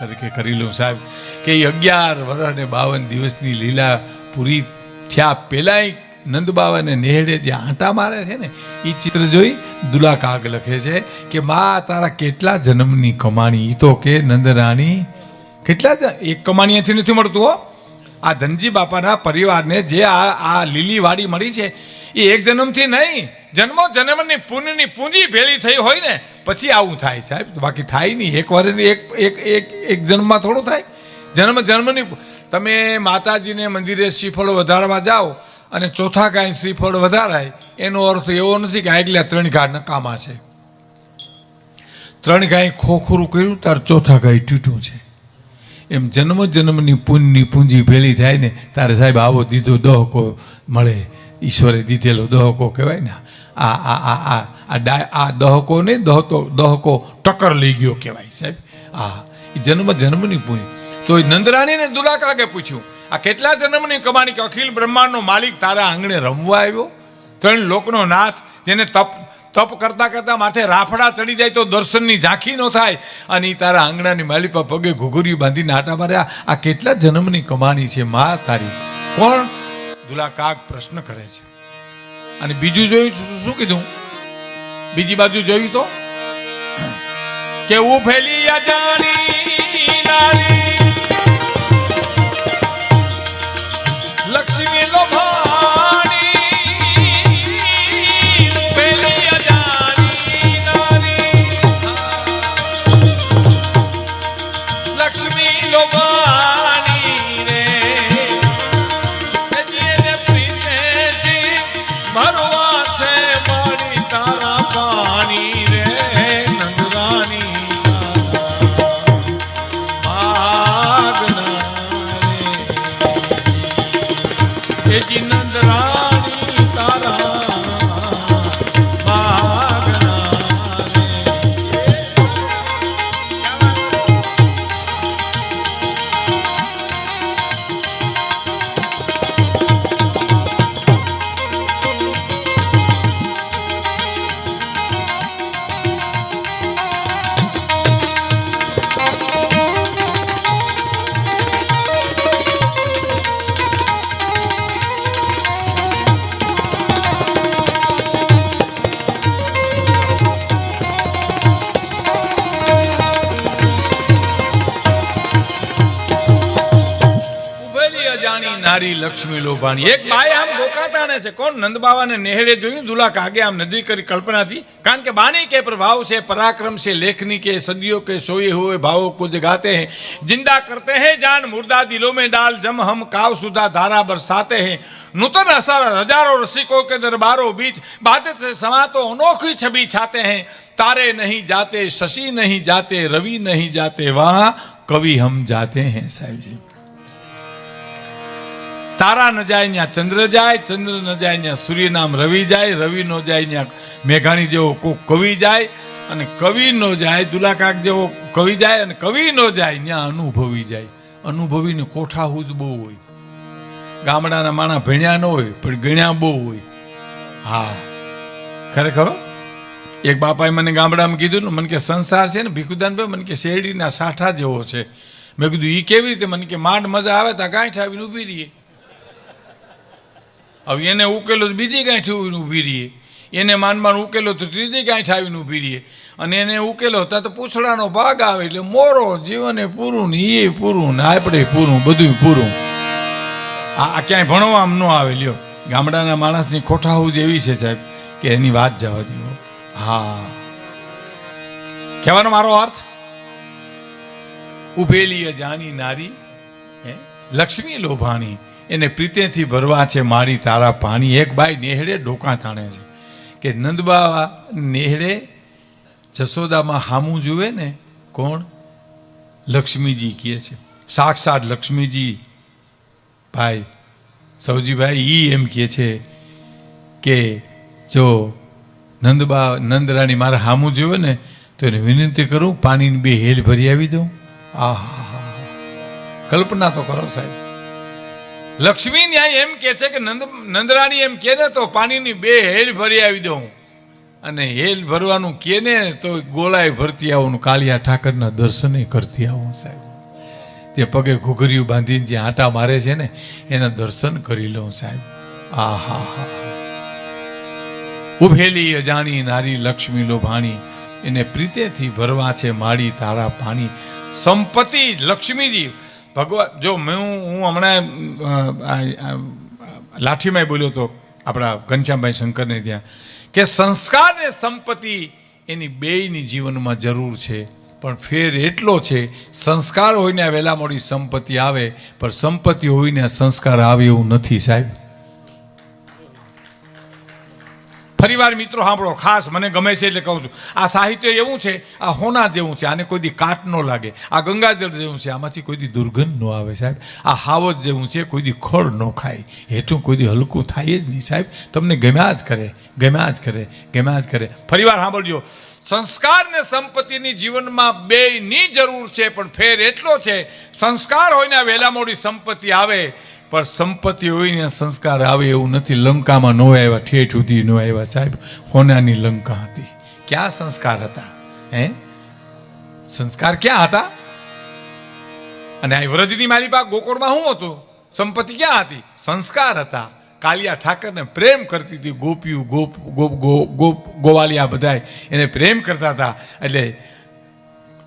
તરીકે કરી લઉં સાહેબ. કે અગિયાર વર્ષ અને બાવન દિવસની લીલા પૂરી થયા પહેલાંય નંદ બાવાને નેહડે જે આંટા મારે છે ને એ ચિત્ર જોઈ દુલા કાગ લખે છે કે, મા, તારા કેટલા જન્મની કમાણી. એ તો કે નંદરાણી કેટલા એક કમાણીએથી નથી મળતું હો. આ ધનજી બાપાના પરિવારને જે આ આ લીલી વાડી મળી છે એ એક જન્મથી નહીં જન્મો જન્મની પુણ્યની પૂંજી ભેળી થઈ હોય ને, પછી આવું થાય સાહેબ. બાકી થાય નહીં. એક વાર એક એક એક એક જન્મમાં થોડું થાય. જન્મ, જન્મની તમે માતાજીને મંદિરે શ્રીફળ વધારવા જાઓ અને ચોથા કાંઈ શ્રીફળ વધારાય, એનો અર્થ એવો નથી કે આગલા ત્રણ ઘા નકામા છે. ત્રણ ગાય ખોખરું કર્યું, તાર ચોથા ગાય તૂટ્યું છે. એમ જન્મ, જન્મની પુણ્યની પૂંજી ભેળી થાય ને, તારે સાહેબ આવો દીધો દહકો મળે. ઈશ્વરે દીધેલો દહકો કહેવાય ને આ આ આ આ આ ડા આ દહકોને દહતો, દહકો ટક્કર લઈ ગયો કહેવાય સાહેબ. આ જન્મ, જન્મની પૂંજી તો એ નંદરાણીને દુલાકાગે પૂછ્યું, આ કેટલા જન્મની કમાણી કે અખિલ બ્રહ્માંડનો માલિક તારા આંગણે રમવા આવ્યો? ત્રણ લોકનો નાથ, જેને તપ તપ કરતા કરતા માથે રાફડા ચડી જાય તો દર્શનની ઝાંખી ન થાય. અને એ તારા આંગણાની માલિપા પગે ઘૂઘુરી બાંધીને આટા માર્યા. આ કેટલા જન્મની કમાણી છે, મા તારી? કોણ? દુલા કાક પ્રશ્ન કરે છે. અને બીજું જોયું શું- કીધું? બીજી બાજુ જોયું તો? કે ફેલી અજાણી નારી અજાણી નારી લક્ષ્મી લોભાણી એક બાઈ આમ ગોકાતાણે છે કોણ નંદ બાવાને નેહડે જોયું દુલા કાગે આમ નદી કરી કલ્પનાથી કારણ કે બાની કે પ્રભાવ છે પરાક્રમ से लेखनी के सदियों के सोए हुए भावों को जगाते हैं जिंदा करते हैं जान मुर्दा दिलों में डाल जम हम काव सुधा धारा बरसाते हैं नूतन असर हजारों रसिकों के दरबारों बीच बातें से समा तो अनोखी छवि छाते हैं तारे नहीं जाते शशि नहीं जाते रवि नहीं जाते वहां कवि हम जाते हैं साहिब जी તારા ન જાય ત્યાં ચંદ્ર જાય, ચંદ્ર ન જાય ત્યાં સૂર્ય નામ રવિ જાય, રવિ નો જાય ત્યાં મેઘાણી જેવો કોક કવિ જાય અને કવિ નો જાય, દુલાકાક જેવો કવિ જાય અને કવિ નો જાય ત્યાં અનુભવી જાય. અનુભવીને કોઠાહું જ બહુ હોય. ગામડાના માણા ભણ્યા ન હોય, પણ ગણ્યા બહુ હોય. હા. ખરેખર એક બાપાએ મને ગામડામાં કીધું ને, મને કે સંસાર છે ને ભીખુદાનભાઈ મને કે શેરડીના સાઠા જેવો છે. મેં કીધું એ કેવી રીતે? મને કે, માંડ મજા આવે ત્યાં ગાંઠ આવીને ઊભી રહીએ. હવે એને ઉકેલો તો બીજી કાંઈ આવીને ઊભી રહીએ. એને માન માન ઉકેલો તો ત્રીજી ગાંઠ આવીને ઊભી રહીએ. અને એને ઉકેલો ત્યાં તો પૂછડાનો ભાગ આવે એટલે મોરો જીવને પૂરું ને એ પૂરું ને આપણે પૂરું બધું પૂરું. આ ક્યાંય ભણવા આમ ન આવે, લ્યો. ગામડાના માણસની ખોટાવું જ એવી છે સાહેબ કે એની વાત જવા દો. હા. કહેવાનો મારો અર્થ? ઉભેલી જાની નારી, હે? લક્ષ્મી લોભાણી. એને પ્રીતેથી ભરવા છે, મારી તારા પાણી. એક બાઈ નેહડે ડોકા તાણે છે કે નંદબા નેહડે જસોદામાં હામું જુએ ને કોણ? લક્ષ્મીજી કહે છે. સાક્ષાત લક્ષ્મીજી. ભાઈ સૌજીભાઈ ઈ એમ કહે છે કે, જો નંદબા, નંદરાણી મારે હામું જોવે ને, તો એને વિનંતી કરું, પાણીની બે હેલ ભરી આવી દઉં. આહા કલ્પના તો કરો સાહેબ. લક્ષ્મી ન્યાય એમ કે છે કે નંદ નંદરાણી એમ કે ને, તો પાણીની બે હેલ ભરી આવી દઉં. અને હેલ ભરવાનું કે ને, તો ગોળાએ ભરતી આવું કાલિયા ઠાકરના દર્શને કરતી આવું સાહેબ. તે પગે ઘૂઘરિયું બાંધીને જે આંટા મારે છે ને, એના દર્શન કરી લઉં સાહેબ. આ હા હા. ઉભેલી અજાણી નારી લક્ષ્મી લોભાણી, એને પ્રીતેથી ભરવા છે માડી તારા પાણી. સંપત્તિ લક્ષ્મીજી ભગવાન, જો મેં હું હમણાં લાઠીમાં બોલ્યો તો આપણા ઘનશ્યામભાઈ શંકરને ત્યાં કે સંસ્કાર ને સંપત્તિ એની બેયની જીવનમાં જરૂર છે, પણ ફેર એટલો છે, સંસ્કાર હોઈને વહેલા મોડી સંપત્તિ આવે, પણ સંપત્તિ હોઈને સંસ્કાર આવે એવું નથી સાહેબ. ફરીવાર મિત્રો સાંભળો, ખાસ મને ગમે છે એટલે કહું છું. આ સાહિત્ય એવું છે, આ હોના જેવું છે, આને કોઈ દી કાટ ન લાગે. આ ગંગાજળ જેવું છે, આમાંથી કોઈ દી દુર્ગંધ ન આવે સાહેબ. આ હાવજ જેવું છે, કોઈ દી ખડ ન ખાય. હેઠું કોઈ દી હલકું થાય જ નહીં સાહેબ. તમને ગમ્યા જ કરે, ગમ્યા જ કરે, ગમ્યા જ કરે. ફરીવાર સાંભળજો. સંસ્કાર ને સંપત્તિની જીવનમાં બેયની જરૂર છે, પણ ફેર એટલો છે. સંસ્કાર હોય ને વહેલા મોડી સંપત્તિ આવે, પણ સંપત્તિ હોય ને સંસ્કાર આવે એવું નથી. લંકામાં નો આવ્યા, ઠેઠ સુધી નો આવ્યા સાહેબ, હોનાની લંકા હતી. ક્યાં સંસ્કાર હતા? હે? સંસ્કાર ક્યાં હતા? અને આ વ્રજની મારી પાસે ગોકુળમાં શું હતું? સંપત્તિ ક્યાં હતી? સંસ્કાર હતા. કાલિયા ઠાકરને પ્રેમ કરતી હતી ગોપીઓ, ગોપ ગોપ ગોપ, ગોવાલિયા બધાય એને પ્રેમ કરતા હતા. એટલે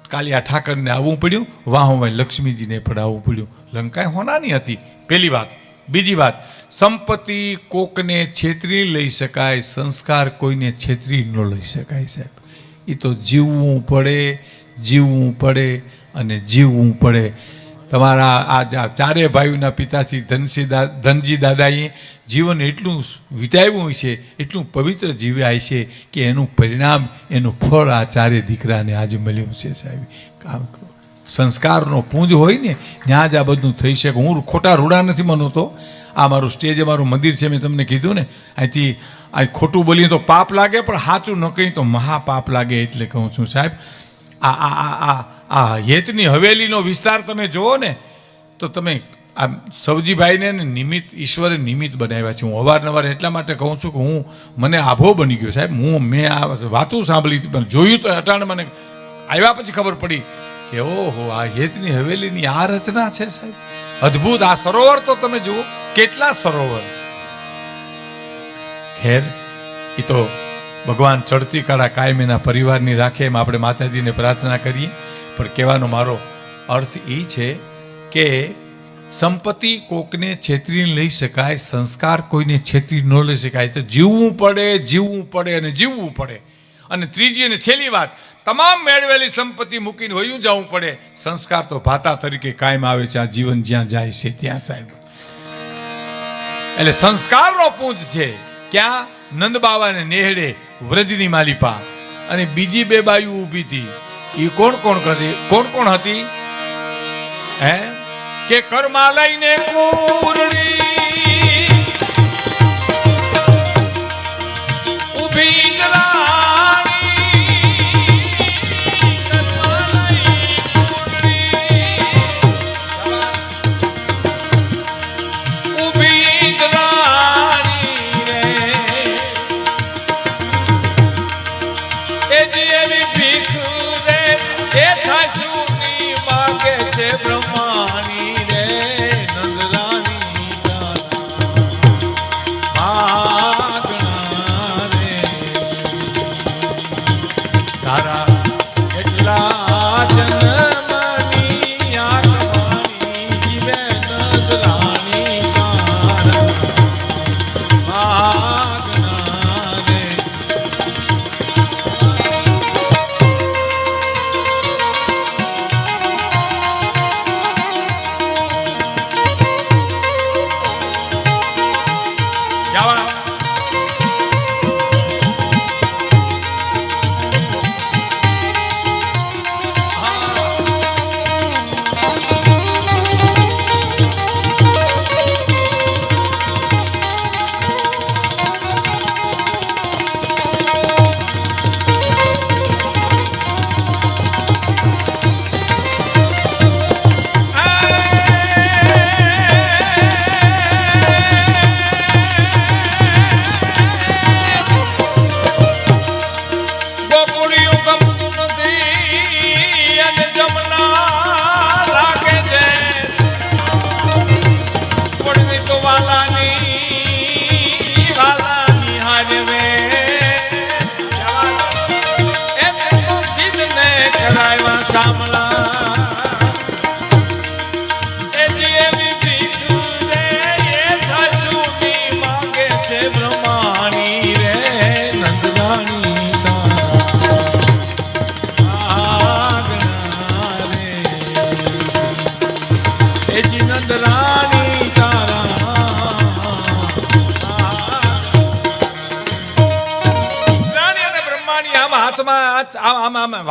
કાલિયા ઠાકરને આવવું પડ્યું, વાહોમાં લક્ષ્મીજીને પણ આવવું પડ્યું. લંકા હોનાની હતી. પહેલી વાત. બીજી વાત સંપત્તિ કોકને છેતરી લઈ શકાય, સંસ્કાર કોઈને છેતરી ન લઈ શકાય સાહેબ. એ તો જીવવું પડે જીવવું પડે અને જીવવું પડે. તમારા આ આ ચારે ભાઈઓના પિતાથી ધનસી ધનજી દાદાએ જીવન એટલું વિતાવ્યું છે, એટલું પવિત્ર જીવ્યા છે કે એનું પરિણામ, એનું ફળ આ ચારે દીકરાને આજે મળ્યું છે સાહેબ. કામ કરો. સંસ્કારનો પૂંજ હોય ને, ત્યાં જ આ બધું થઈ શકે. હું ખોટા રૂડા નથી માનતો. આ મારું સ્ટેજ મારું મંદિર છે, મેં તમને કીધું ને. અહીંથી આ ખોટું બોલીએ તો પાપ લાગે, પણ સાચું ન કહીએ તો મહાપાપ લાગે એટલે કહું છું, સાહેબ. આ આ આ આ આ હેતની હવેલીનો વિસ્તાર તમે જુઓ ને, તો તમે આ સવજીભાઈને નિમિત્ત ઈશ્વરે નિમિત્ત બનાવ્યા છે. હું અવારનવાર એટલા માટે કહું છું કે હું, મને આભો બની ગયો, સાહેબ. હું, મેં આ વાતું સાંભળી હતી, પણ જોયું તો અટાણ મને આવ્યા પછી ખબર પડી કે ઓહો, આ હેતની હવેલીની આ રચના છે, સાહેબ. અદ્ભુત, આ સરોવર તો તમે જુઓ. કેટલા સરોવર? ખેર એ તો ભગવાન ચડતી કાળા કાયમ એના પરિવારની રાખે એમ આપણે માતાજીને પ્રાર્થના કરીએ. પણ કહેવાનો મારો અર્થ એ છે કે સંપત્તિ કોકને છેતરી લઈ શકાય, સંસ્કાર કોઈને છેતરી ન લઈ શકાય. તો જીવવું પડે જીવવું પડે અને જીવવું પડે. અને ત્રીજી અને છેલ્લી વાત, તમામ મેળવેલી સંપત્તિ મૂકીને વયું જવું પડે. સંસ્કાર તો ભાતા તરીકે કાયમ આવે છે, આ જીવન જ્યાં જાય છે, ત્યાં સાહેબ. એટલે સંસ્કારનો પૂંજ છે. ક્યાં? નંદ બાવાને નેહડે વ્રજની માલિપા. અને બીજી બે બાયુ ઊભી હતી. એ કોણ કોણ કરતી? કોણ કોણ હતી? હે? કે કર્મા લઈને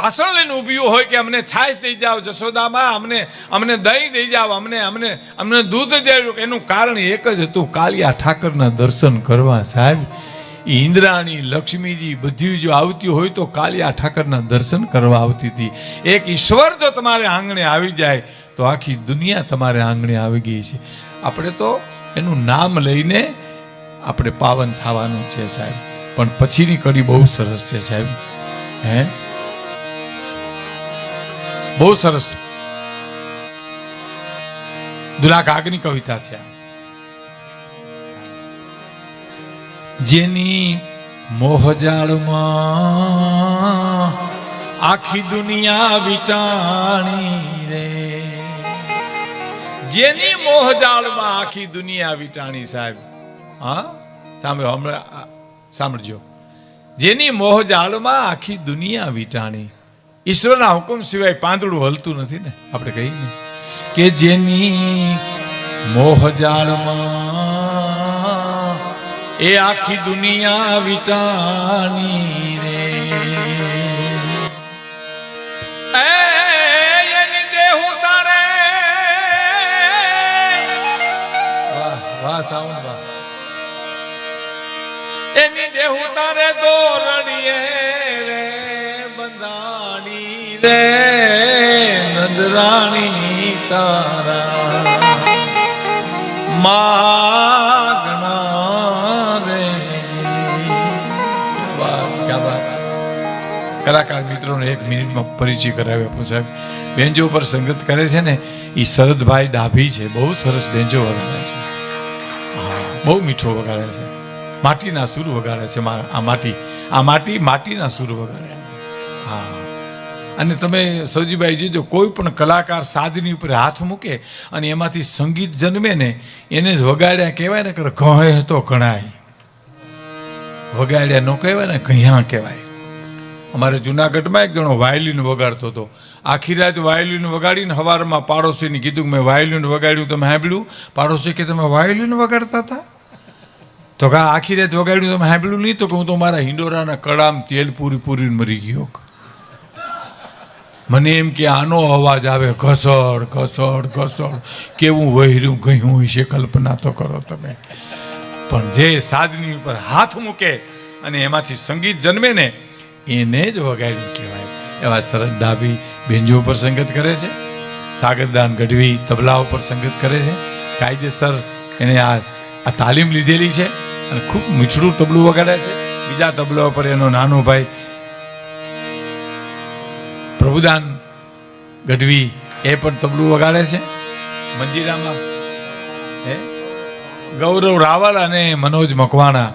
વાસણ લઈને ઊભ્યું હોય કે અમને છાશ દઈ જાઓ, જશોદામાં અમને અમને દહીં દઈ જાઓ, અમને અમને અમને દૂધ દેજો એનું કારણ એક જ હતું, કાલિયા ઠાકરના દર્શન કરવા સાહેબ ઇન્દ્રાણી, લક્ષ્મીજી બધી જો આવતી હોય તો કાલિયા ઠાકરના દર્શન કરવા આવતી હતી. એક ઈશ્વર જો તમારે આંગણે આવી જાય, તો આખી દુનિયા તમારે આંગણે આવી ગઈ છે. આપણે તો એનું નામ લઈને આપણે પાવન થવાનું છે સાહેબ. પણ પછીની કડી બહુ સરસ છે સાહેબ. હે? બહુ સરસ દુલાકાગની કવિતા છે. જેની મોહજાળમાં આખી દુનિયા વિટાણી રે. જેની મોહજાળમાં આખી દુનિયા વિટાણી સાહેબ. હા? સામે હમણાં સાંભળજો. જેની મોહજાળમાં આખી દુનિયા વિટાણી. ઈશ્વરના હુકમ સિવાય પાંદડું હલતું નથી ને, આપણે કહીએ ને, કે જેની મોહજાળમાં એ આખી દુનિયા વિટાણી રે. રે નદરાણી તારા. માગણા રે કલાકાર મિત્રોને એક મિનિટમાં પરિચય કરાવ્યો આપું સાહેબ. બેન્જો પર સંગત કરે છે ને એ શરદભાઈ ડાભી છે, બહુ સરસ બેન્જો વગાડે છે. બહુ મીઠો વગાડે છે. માટીના સૂર વગાડે છે મારા, આ માટી આ માટી માટીના સૂર વગાડે છે. હા. અને તમે સૌજીભાઈ જોજો, કોઈ પણ કલાકાર સાધની ઉપર હાથ મૂકે અને એમાંથી સંગીત જન્મે ને, એને જ વગાડ્યા કહેવાય ને કે કહે તો કણાય વગાડ્યા ન કહેવાય ને કહ્યા કહેવાય. અમારે જુનાગઢમાં એક જણો વાયોલિન વગાડતો હતો. આખી રાત વાયોલિન વગાડીને સવારમાં પાડોશીને કીધું મેં વાયોલિન વગાડ્યું, તમે સાંભળ્યું? પાડોશી કે તમે વાયોલિન વગાડતા હતા? તો કા આખી રાત વગાડ્યું, તમે સાંભળ્યું નહીં? તો કે હું તો મારા હિંડોરાના કડામ તેલ પૂરી પૂરીને મરી ગયો. મને એમ કે આનો અવાજ આવે, ઘસડ ઘસડ ઘસડ. કેવું વહેર્યું, ગયું વિશે કલ્પના તો કરો તમે. પણ જે સાધની ઉપર હાથ મૂકે અને એમાંથી સંગીત જન્મે ને, એને જ વગાડ્યું કહેવાય. એવા સરસ ડાબી બેન્જો ઉપર સંગત કરે છે સાગરદાન ગઢવી તબલા ઉપર સંગત કરે છે. કાયદેસર એને આ આ તાલીમ લીધેલી છે અને ખૂબ મીઠડું તબલું વગાડે છે. બીજા તબલા ઉપર એનો નાનો ભાઈ પ્રભુદાન ગઢવી એ પણ તબલું વગાડે છે. મંજીરામાં, હે? ગૌરવ રાવલ અને મનોજ મકવાણા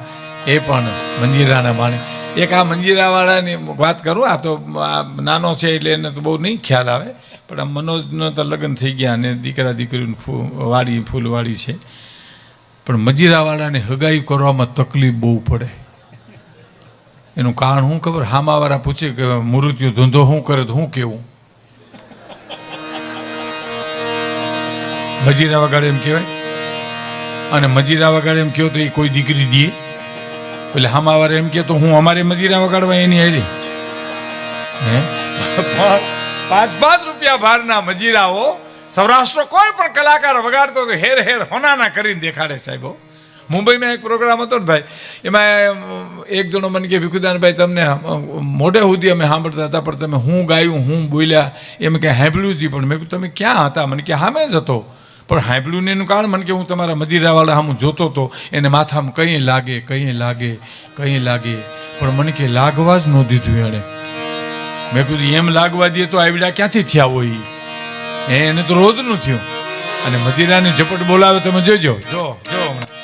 એ પણ મંજીરાના માણે એક આ મંજીરાવાળાની વાત કરું, આ તો નાનો છે એટલે એને તો બહુ નહીં ખ્યાલ આવે, પણ આ મનોજનો તો લગ્ન થઈ ગયા અને દીકરા દીકરીની વાડી, ફૂલવાડી છે. પણ મંજીરાવાળાને હગાઈ કરવામાં તકલીફ બહુ પડે. એનું કારણ શું ખબર? હામાવાળા પૂછે કે મૃત્યુ ધંધો શું કરે તો શું કેવું? મજીરા વગાડે એમ કહેવાય? અને મજીરા વગાડે એમ કહો તો એ કોઈ દીકરી દે? એટલે હામાવાળા એમ કહે તો હું અમારે મજીરા વગાડવા એની હારી? હે? પાંચ પાંચ રૂપિયા ભારના મજીરાઓ સૌરાષ્ટ્ર કોઈ પણ કલાકાર વગાડતો તો હેર હેર હોનાના કરીને દેખાડે સાહેબો. મુંબઈમાં એક પ્રોગ્રામ હતો ને ભાઈ, એમાં એક જણો મને કે ભીખુદાનભાઈ, તમને મોઢે સુધી અમે સાંભળતા હતા, પણ તમે હું ગાયું, હું બોલ્યા, એમ કે સાંભળ્યું જ પણ મેં કીધું, તમે ક્યાં હતા? મને કે સામે જ હતો. પણ હાંભળ્યું ને એનું કારણ મને કે, હું તમારા મદિરાવાળા સામું જોતો હતો એને માથામાં કંઈ લાગે કંઈ લાગે કંઈ લાગે, પણ મને કે, લાગવા જ ન દીધું એણે. મેં કીધું, એમ લાગવા દે તો આવડા ક્યાંથી થયા હોય? એને તો રોજનું થયું. અને મદિરાની ઝપટ બોલાવે, તમે જોજો. જો જો હમણાં.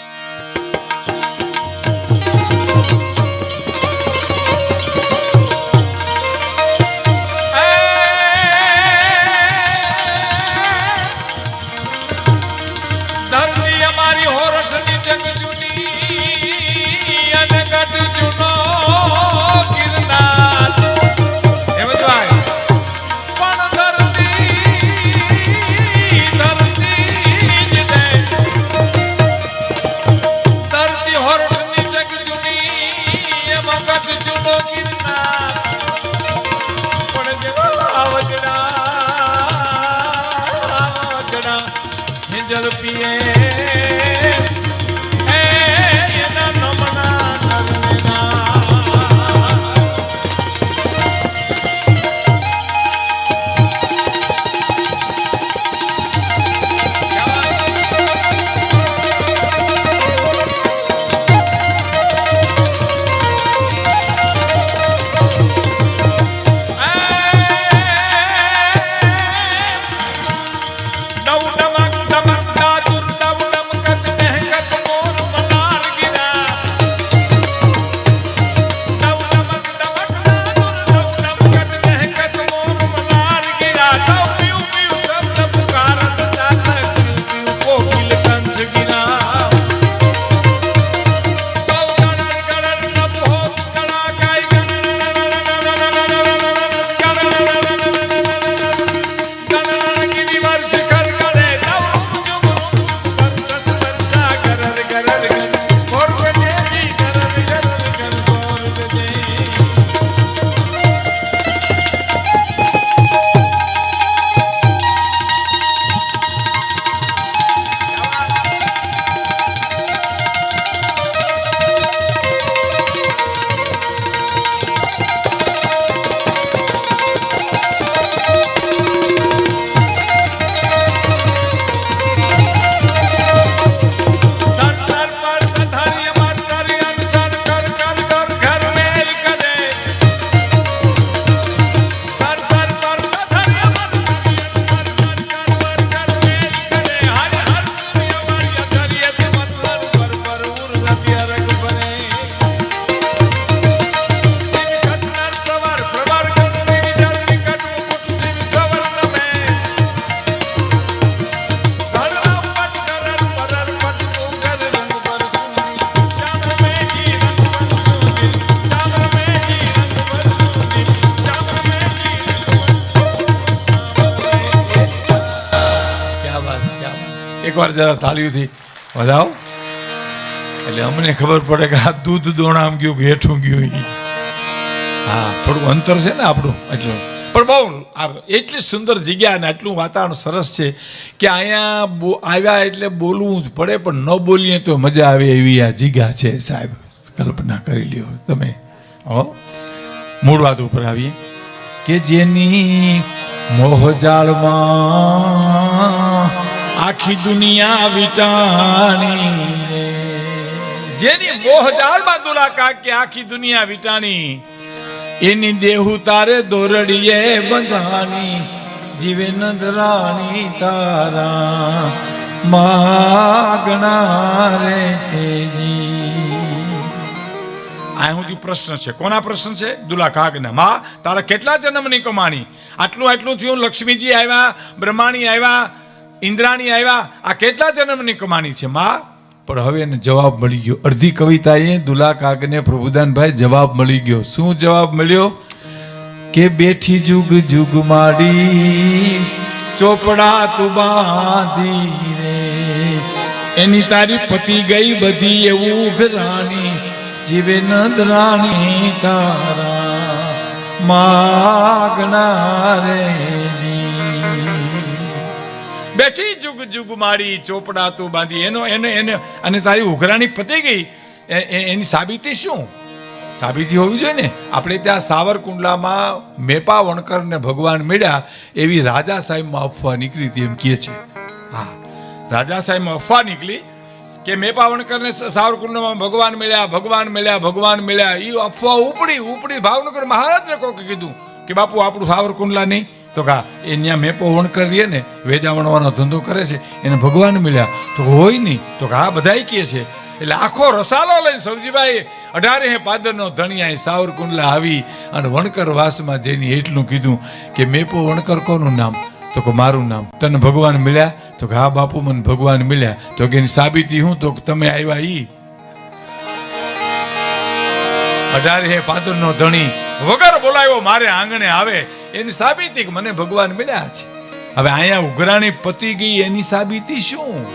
જરા તાલીઓથી વધાવો. એટલે અમને ખબર પડે કે આ દૂધ દોણામ ગયું કે ગયું હા થોડું અંતર છે ને આપણું, એટલું. પણ બહુ એટલી સુંદર જગ્યા અને આટલું વાતાવરણ સરસ છે કે અહીંયા આવ્યા એટલે બોલવું જ પડે, પણ ન બોલીએ તો મજા આવે એવી આ જગ્યા છે સાહેબ. કલ્પના કરી લ્યો તમે. હો. મૂળ વાત ઉપર આવીએ. કે જેની મોહજાળમાં આખી દુનિયા વિટાણી. જેની મોહજાળમાં દુલા કાકે, આખી દુનિયા વિટાણી. એની દેહુ તારે દોરડીએ બંધાણી. જીવે નંદરાણી તારા માગણા રે જી. આ સુધી પ્રશ્ન છે. કોના પ્રશ્ન છે? દુલા કાગના. માં, તારા કેટલા જન્મની કમાણી? આટલું આટલું થયું, લક્ષ્મીજી આવ્યા, બ્રહ્માણી આવ્યા ઇન્દ્રાણી આવ્યા, આ કેટલા જન્મની કમાણી છે, માં? પણ હવે એને જવાબ મળી ગયો. અડધી કવિતાએ દુલા કાગને પ્રભુદાનભાઈ જવાબ મળી ગયો. શું જવાબ મળ્યો? કે બેઠી જુગ જુગ માડી, ચોપડા તું બાંધી એની તારી પતિ ગઈ બધી એવું ઘરાણી જીવે નદરાણી તારા. માગણા રે જી. બેઠી જુગ જુગ મારી ચોપડા તું બાંધી. એનો, એને એને, અને તારી ઉઘરાણી પતી ગઈ. એની સાબિતી શું? સાબિતી હોવી જોઈએ ને? આપણે ત્યાં સાવરકુંડલામાં મેપા વણકરને ભગવાન મળ્યા, એવી રાજા સાહેબમાં અફવા નીકળી હતી એમ કહે છે. હા, રાજા સાહેબમાં અફવા નીકળી કે મેપા વણકરને સાવરકુંડમાં ભગવાન મળ્યા ભગવાન મળ્યા ભગવાન મળ્યા. એ અફવા ઉપડી ઉપડી ભાવનગર મહારાજને કોકે કીધું કે બાપુ, આપણું સાવરકુંડલા નહીં. તો કા એ ત્યાં મેપો વણકર કરીએ ને વેજા ધંધો કરે છે, એને ભગવાન મળ્યા. તો હોય નહીં, તો હા બધાય કહે છે. એટલે આખો રસાલો લઈને સવજીભાઈ અઢારે પાદરનો ધણિયા સાવરકુંડલા આવી અને વણકર વાસમાં જઈને એટલું કીધું કે મેપો વણકર કોનું નામ? તો કે મારું નામ. તને ભગવાન મળ્યા? તો કે હા બાપુ, મને ભગવાન મળ્યા. તો કે એની સાબિતી હું? તો તમે આવ્યા ઈ. અઢારે હે પાદરનો ધણી વગર બોલાવ્યો મારે આંગણે આવે. એની સાબિતી મને ભગવાન મળ્યા છે. હવે અહીંયા ઉઘરાણી પતી ગઈ, એની સાબિતી શું?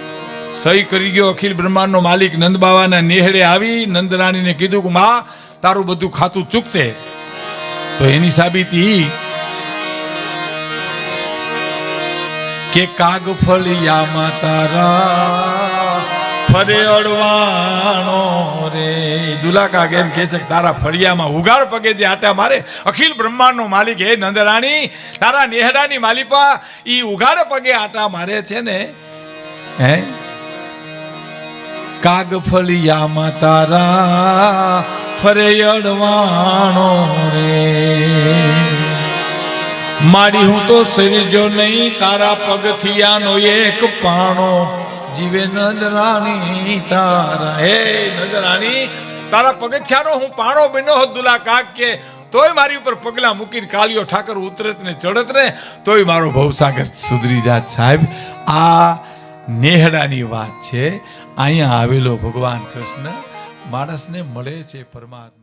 સહી કરી ગયો અખિલ બ્રહ્માંડનો માલિક નંદ બાવાના નેહડે આવી, નંદરાણીને કીધું કે, માં, તારું બધું ખાતું ચૂકતે. તો એની સાબિતી કે કાગ ફળિયામાં તારા ફરે રે. દુલાકા કેમ કે છે તારા ફળિયામાં ઉગાડ પગે જે આટા મારે, અખિલ બ્રહ્માંડનો માલિક હે નંદરાણી. તારા નેહડાની માલિપા ઈ ઉગાડ પગે આટા મારે છે ને. હે? કાગ ફળિયામાં તારા ફરે રે. મારી હું તો સરીજો નહીં, તારા પગથિયાનો એક પાણો. જીવે નજરાણી તારા. હે નજરાણી તારા પગથિયાનો હું પાણો બન્યો હોત દુલા કાક કે, તોય મારી ઉપર પગલા મૂકીને કાલિયો ઠાકર ઉતરત ને ચડત ને, તોય મારો ભવસાગર સુધરી જાત સાહેબ. આ નેહડાની વાત છે. અહીંયા આવેલો ભગવાન કૃષ્ણ, માણસને મળે છે પરમાત્મા.